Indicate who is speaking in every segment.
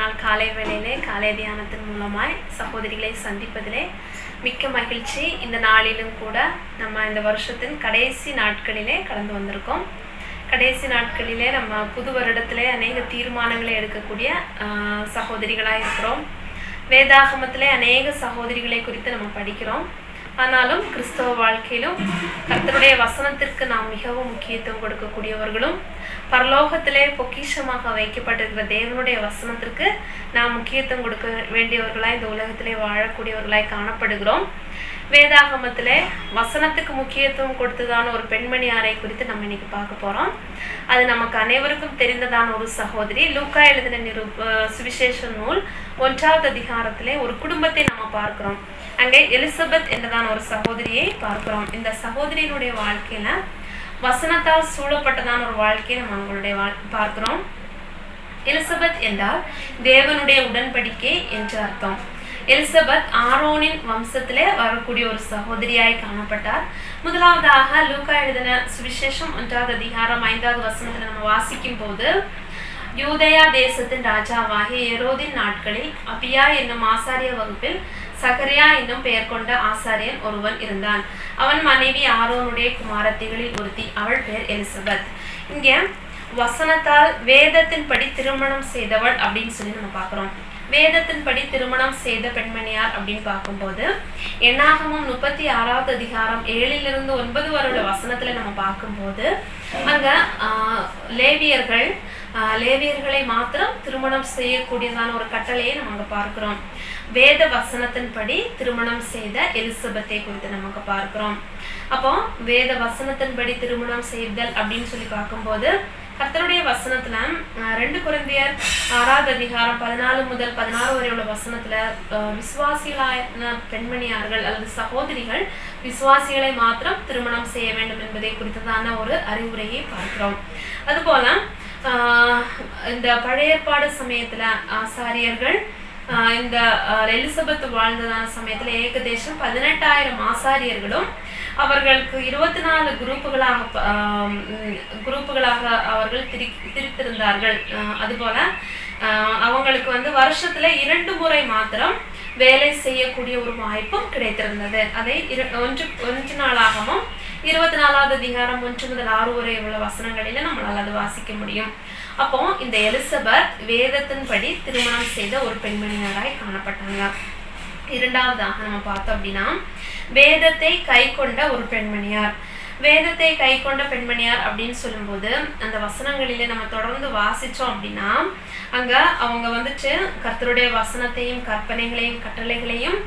Speaker 1: நாள் காலை வேளையிலே காலை தியானத்தின் மூலமாய் சகோதரிகளை சந்திப்பதிலே மிக்க மகிழ்ச்சி இந்த நாளிலும் கூட நம்ம இந்த வருஷத்தின் கடைசி நாட்களிலே கடந்து வந்திருக்கோம் கடைசி நாட்களிலே நம்ம புது வருடத்திலே அநேக தீர்மானங்களை எடுக்கக்கூடிய சகோதரிகளாக இருக்கிறோம் வேதாகமத்திலே அநேக சகோதரிகளை குறித்து நம்ம படிக்கிறோம் ஆனாலும் கிறிஸ்தவ வாழ்க்கையிலும் கர்த்தருடைய வசனத்திற்கு நாம் மிகவும் முக்கியத்துவம் கொடுக்கக்கூடியவர்களும் பரலோகத்திலே பொக்கிஷமாக வைக்கப்பட்டிருக்கிற தேவனுடைய வசனத்திற்கு நாம் முக்கியத்துவம் கொடுக்க வேண்டியவர்களாய் இந்த உலகத்திலே வாழக்கூடியவர்களாய் காணப்படுகிறோம் வேதாகமத்தில் வசனத்துக்கு முக்கியத்துவம் கொடுத்ததான ஒரு பெண்மணி அறை குறித்து நம்ம இன்னைக்கு பார்க்க போறோம் அது நமக்கு அனைவருக்கும் தெரிந்ததான ஒரு சகோதரி லூக்கா எழுதின நிரு சுவிசேஷ நூல் ஒன்றாவது அதிகாரத்திலே ஒரு குடும்பத்தை நம்ம பார்க்கிறோம் அங்கே எலிசபெத் என்றதான ஒரு சகோதரியை பார்க்கிறோம் இந்த சகோதரியினுடைய வாழ்க்கையில வசனத்தால் சூழப்பட்டதான ஒரு வாழ்க்கையை நம்ம அவங்களுடைய பார்க்கிறோம் எலிசபெத் என்றால் தேவனுடைய உடன்படிக்கை என்று அர்த்தம் எலிசபெத் ஆரோனின் வம்சத்திலே வரக்கூடிய ஒரு சகோதரியாய் காணப்பட்டார் முதலாவதாக லூக்கா எழுதின சுவிசேஷம் ஒன்றாவது அதிகாரம் ஐந்தாவது வசனத்தில் நம்ம வாசிக்கும் போது யூதயா தேசத்தின் ராஜாவாகிய எரோதின் நாட்களில் அபியா என்னும் ஆசாரிய வகுப்பில் சகரியா என்னும் பெயர் கொண்ட ஆசாரியன் ஒருவன் இருந்தான் அவன் மனைவி ஆரோனுடைய குமாரத்திகளில் ஒருத்தி அவள் பெயர் எலிசபெத் இங்கே வசனத்தால் வேதத்தின்படி திருமணம் செய்தவள் அப்படின்னு சொல்லி நம்ம பார்க்குறோம் வேதத்தின்படி திருமணம் செய்த பெண்மணியார் அப்படின்னு பார்க்கும்போது எண்ணாகமும் முப்பத்தி ஆறாவது அதிகாரம் ஏழிலிருந்து ஒன்பது வருட வசனத்துல நம்ம பார்க்கும்போது அங்க லேவியர்கள் லேவியர்களை மாத்திரம் திருமணம் செய்யக்கூடியதான ஒரு கட்டளையை நம்ம அங்கே பார்க்கிறோம் வேத வசனத்தின்படி திருமணம் செய்த எலிசபெத்தை குறித்து நமக்கு பார்க்கிறோம் அப்போ வேத வசனத்தின்படி திருமணம் செய்தல் அப்படின்னு சொல்லி பார்க்கும்போது கர்த்தருடைய வசனத்துல ரெண்டு குழந்தையர் ஆறாவது அதிகாரம் பதினாலு முதல் பதினாறு வரை உள்ள வசனத்துல விசுவாசிகளான பெண்மணியார்கள் அல்லது சகோதரிகள் விசுவாசிகளை மாத்திரம் திருமணம் செய்ய வேண்டும் என்பதை குறித்ததான ஒரு அறிவுரையை பார்க்கிறோம் அது போல இந்த பழையற்பாடு சமயத்தில் ஆசாரியர்கள் இந்த எலிசபெத் வாழ்ந்ததான சமயத்தில் ஏகதேசம் பதினெட்டாயிரம் ஆசாரியர்களும் அவர்களுக்கு இருபத்தி நாலு குரூப்புகளாக குரூப்புகளாக அவர்கள் திரி திரித்திருந்தார்கள் அதுபோல அவங்களுக்கு வந்து வருஷத்துல இரண்டு முறை மாத்திரம் வேலை செய்யக்கூடிய ஒரு வாய்ப்பும் கிடைத்திருந்தது அதை இரு ஒன்று ஒன்று நாளாகவும் இருபத்தி நாலாவது அதிகாரம் ஒன்று முதல் ஆறு வரை உள்ள வசனங்களில நம்மளால் அது வாசிக்க முடியும் அப்போ இந்த எலிசபெத் வேதத்தின்படி திருமணம் செய்த ஒரு பெண்மணியாராய் காணப்பட்டாங்க இரண்டாவதாக நம்ம பார்த்தோம் அப்படின்னா வேதத்தை கை கொண்ட ஒரு பெண்மணியார் வேதத்தை கை கொண்ட பெண்மணியார் அப்படின்னு சொல்லும்போது அந்த வசனங்களில நம்ம தொடர்ந்து வாசிச்சோம் அப்படின்னா அங்க அவங்க வந்துட்டு கர்த்தருடைய வசனத்தையும் கற்பனைகளையும் கட்டளைகளையும்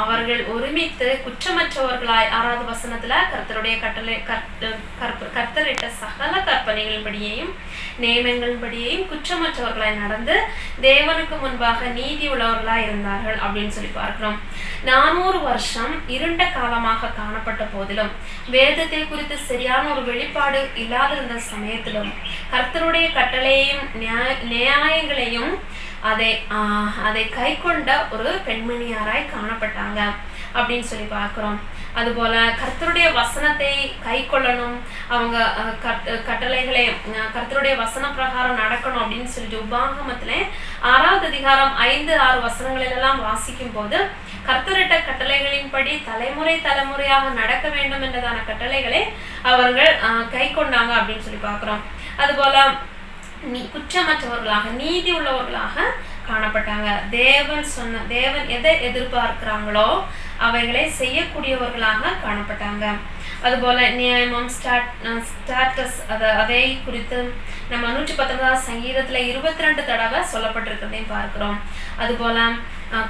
Speaker 1: அவர்கள் ஒருமித்து குற்றமற்றவர்களாய் ஆறாவது வசனத்துல கர்த்தருடைய கட்டளை கர்த்தரிட்ட சகல கற்பனைகளின்படியையும் நியமங்களின்படியையும் குற்றமற்றவர்களாய் நடந்து தேவனுக்கு முன்பாக நீதி உள்ளவர்களாய் இருந்தார்கள் அப்படின்னு சொல்லி பார்க்கிறோம் நானூறு வருஷம் இருண்ட காலமாக காணப்பட்ட போதிலும் வேதத்தை குறித்து சரியான ஒரு வெளிப்பாடு இல்லாதிருந்த சமயத்திலும் கர்த்தருடைய கட்டளையையும் நியாயங்களையும் அதை அதை கை கொண்ட ஒரு பெண்மணியாராய் காணப்பட்டாங்க அப்படின்னு சொல்லி பார்க்குறோம் போல கர்த்தருடைய வசனத்தை கை கொள்ளணும் அவங்க கட்டளைகளை கர்த்தருடைய வசன பிரகாரம் நடக்கணும் அப்படின்னு சொல்லிட்டு உபாகமத்துல ஆறாவது அதிகாரம் ஐந்து ஆறு வசனங்களிலெல்லாம் வாசிக்கும் போது கர்த்தரிட்ட கட்டளைகளின்படி தலைமுறை தலைமுறையாக நடக்க வேண்டும் என்றதான கட்டளைகளை அவர்கள் கை கொண்டாங்க அப்படின்னு சொல்லி பார்க்குறோம் போல நீ குற்றமற்றவர்களாக நீதி உள்ளவர்களாக காணப்பட்டாங்க தேவன் சொன்ன தேவன் எதை எதிர்பார்க்கிறாங்களோ அவைகளை செய்யக்கூடியவர்களாக காணப்பட்டாங்க அதுபோல் நியாயமம் ஸ்டாட் ஸ்டாட்டஸ் அதை அதை குறித்து நம்ம நூற்றி பத்தொன்பதாவது சங்கீதத்தில் இருபத்தி ரெண்டு தடவை சொல்லப்பட்டிருக்கிறதையும் பார்க்குறோம் அதுபோல்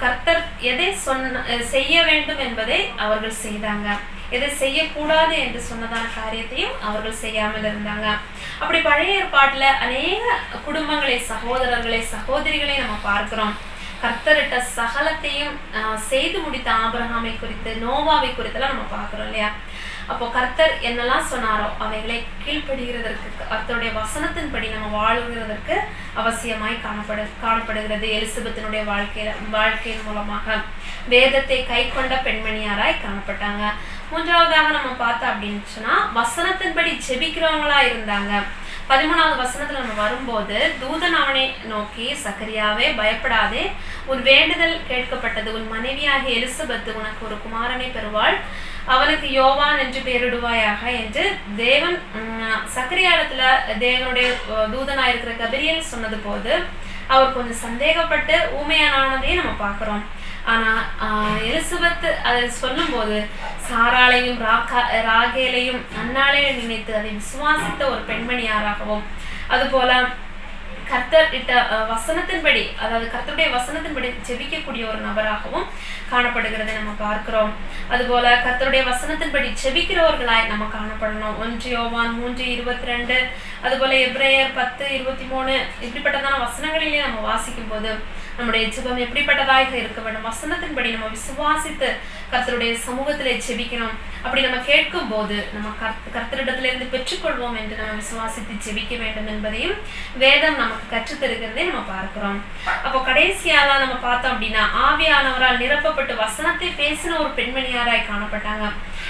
Speaker 1: கர்த்தர் எதை சொன்ன செய்ய வேண்டும் என்பதை அவர்கள் செய்தாங்க எதை செய்யக்கூடாது என்று சொன்னதான காரியத்தையும் அவர்கள் செய்யாமல் இருந்தாங்க அப்படி பழைய ஏற்பாட்டில் அநேக குடும்பங்களை சகோதரர்களை சகோதரிகளை நம்ம பார்க்கிறோம் கர்த்தரிட்ட சகலத்தையும் செய்து முடித்த ஆபிரகாமை குறித்து நோவாவை குறித்தெல்லாம் நம்ம பார்க்குறோம் இல்லையா அப்போ கர்த்தர் என்னெல்லாம் சொன்னாரோ அவைகளை கீழ்ப்படுகிறதற்கு கர்த்தருடைய வசனத்தின்படி நம்ம வாழ்கிறதற்கு அவசியமாய் காணப்படு காணப்படுகிறது எலிசபெத்தினுடைய வாழ்க்கையில வாழ்க்கையின் மூலமாக வேதத்தை கை கொண்ட பெண்மணியாராய் காணப்பட்டாங்க மூன்றாவதாக நம்ம பார்த்தோம் அப்படின்னு சொன்னால் வசனத்தின்படி ஜெபிக்கிறவங்களா இருந்தாங்க பதிமூணாவது வசனத்துல நம்ம வரும்போது தூதன் அவனை நோக்கி சக்கரியாவே பயப்படாதே உன் வேண்டுதல் கேட்கப்பட்டது உன் மனைவியாகிய எலிசபெத் உனக்கு ஒரு குமாரனை பெறுவாள் அவனுக்கு யோவான் என்று பெயரிடுவாயாக என்று தேவன் சக்கரியாலத்துல தேவனுடைய தூதனாயிருக்கிற கபிரியல் சொன்னது போது அவர் கொஞ்சம் சந்தேகப்பட்டு ஊமையானவனதையும் நம்ம பார்க்குறோம் ஆனால் எலிசபெத் அதை போது சாராலையும் ராகா ராகேலையும் அன்னாலையும் நினைத்து அதை விசுவாசித்த ஒரு பெண்மணியாராகவும் அதுபோல கர்த்தர் இட்ட வசனத்தின்படி அதாவது கர்த்தருடைய வசனத்தின்படி ஜெபிக்கக்கூடிய ஒரு நபராகவும் காணப்படுகிறதை நம்ம பார்க்கிறோம் அதுபோல கர்த்தருடைய வசனத்தின்படி ஜெபிக்கிறவர்களாய் நம்ம காணப்படணும் ஒன்று யோவான் மூன்று இருபத்தி ரெண்டு அதுபோல எப்ரேயர் பத்து இருபத்தி மூணு இப்படிப்பட்டதான வசனங்களிலேயே நம்ம வாசிக்கும் போது நம்முடைய ஜபம் எப்படிப்பட்டதாக இருக்க வேண்டும் வசனத்தின்படி நம்ம விசுவாசித்து கர்த்தருடைய சமூகத்திலே ஜெபிக்கணும் அப்படி நம்ம கேட்கும் போது நம்ம கர்த்தரிடத்திலிருந்து பெற்றுக்கொள்வோம் என்று நம்ம விசுவாசித்து ஜெபிக்க வேண்டும் என்பதையும் வேதம் நமக்கு கற்றுத்தருகிறதே நம்ம பார்க்கிறோம் அப்போ கடைசியாக நம்ம பார்த்தோம் அப்படின்னா ஆவியானவரால் நிரப்பப்பட்டு வசனத்தை பேசின ஒரு பெண்மணியாராய் காணப்பட்டாங்க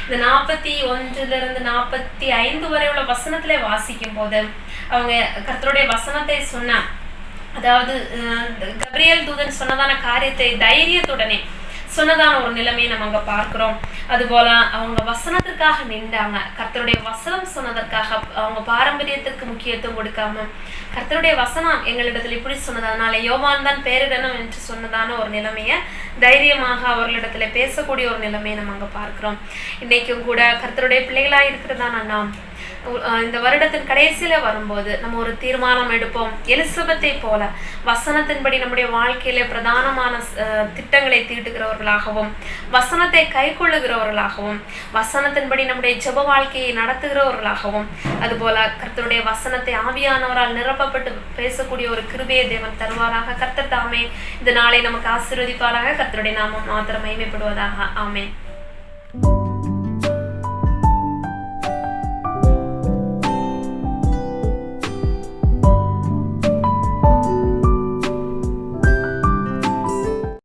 Speaker 1: இந்த நாற்பத்தி ஒன்றுல இருந்து நாற்பத்தி ஐந்து வரை உள்ள வசனத்திலே வாசிக்கும் போது அவங்க கர்த்தருடைய வசனத்தை சொன்ன அதாவது கபிரியல் தூதன் சொன்னதான காரியத்தை தைரியத்துடனே சொன்னதான ஒரு நிலைமையை நம்ம அங்க பார்க்கிறோம் அதுபோல அவங்க வசனத்திற்காக நின்றாங்க கர்த்தருடைய வசனம் சொன்னதற்காக அவங்க பாரம்பரியத்துக்கு முக்கியத்துவம் கொடுக்காம கர்த்தருடைய வசனம் எங்களிடத்துல இப்படி சொன்னது அதனால யோவான் தான் பேரிடணும் என்று சொன்னதான ஒரு நிலைமையை தைரியமாக அவர்களிடத்துல பேசக்கூடிய ஒரு நிலைமையை நம்ம அங்கே பார்க்கிறோம் இன்னைக்கும் கூட கர்த்தருடைய பிள்ளைகளாக இருக்கிறதான நாம் இந்த வருடத்தின் கடைசியில வரும்போது நம்ம ஒரு தீர்மானம் எடுப்போம் எலிசபத்தை போல வசனத்தின்படி நம்முடைய வாழ்க்கையில பிரதானமான திட்டங்களை தீட்டுகிறவர்களாகவும் வசனத்தை கைக்கொள்ளுகிறவர்களாகவும் வசனத்தின்படி நம்முடைய ஜெப வாழ்க்கையை நடத்துகிறவர்களாகவும் அதுபோல கர்த்தருடைய வசனத்தை ஆவியானவரால் நிரப்பப்பட்டு பேசக்கூடிய ஒரு கிருபையை தேவன் தருவாராக கர்த்தத்தாமே தாமே இந்த நாளை நமக்கு ஆசீர்வதிப்பாராக കർത്തരുടെ നാമം മാത്രമേ എപ്പോഴും അതാഹ ആമേൻ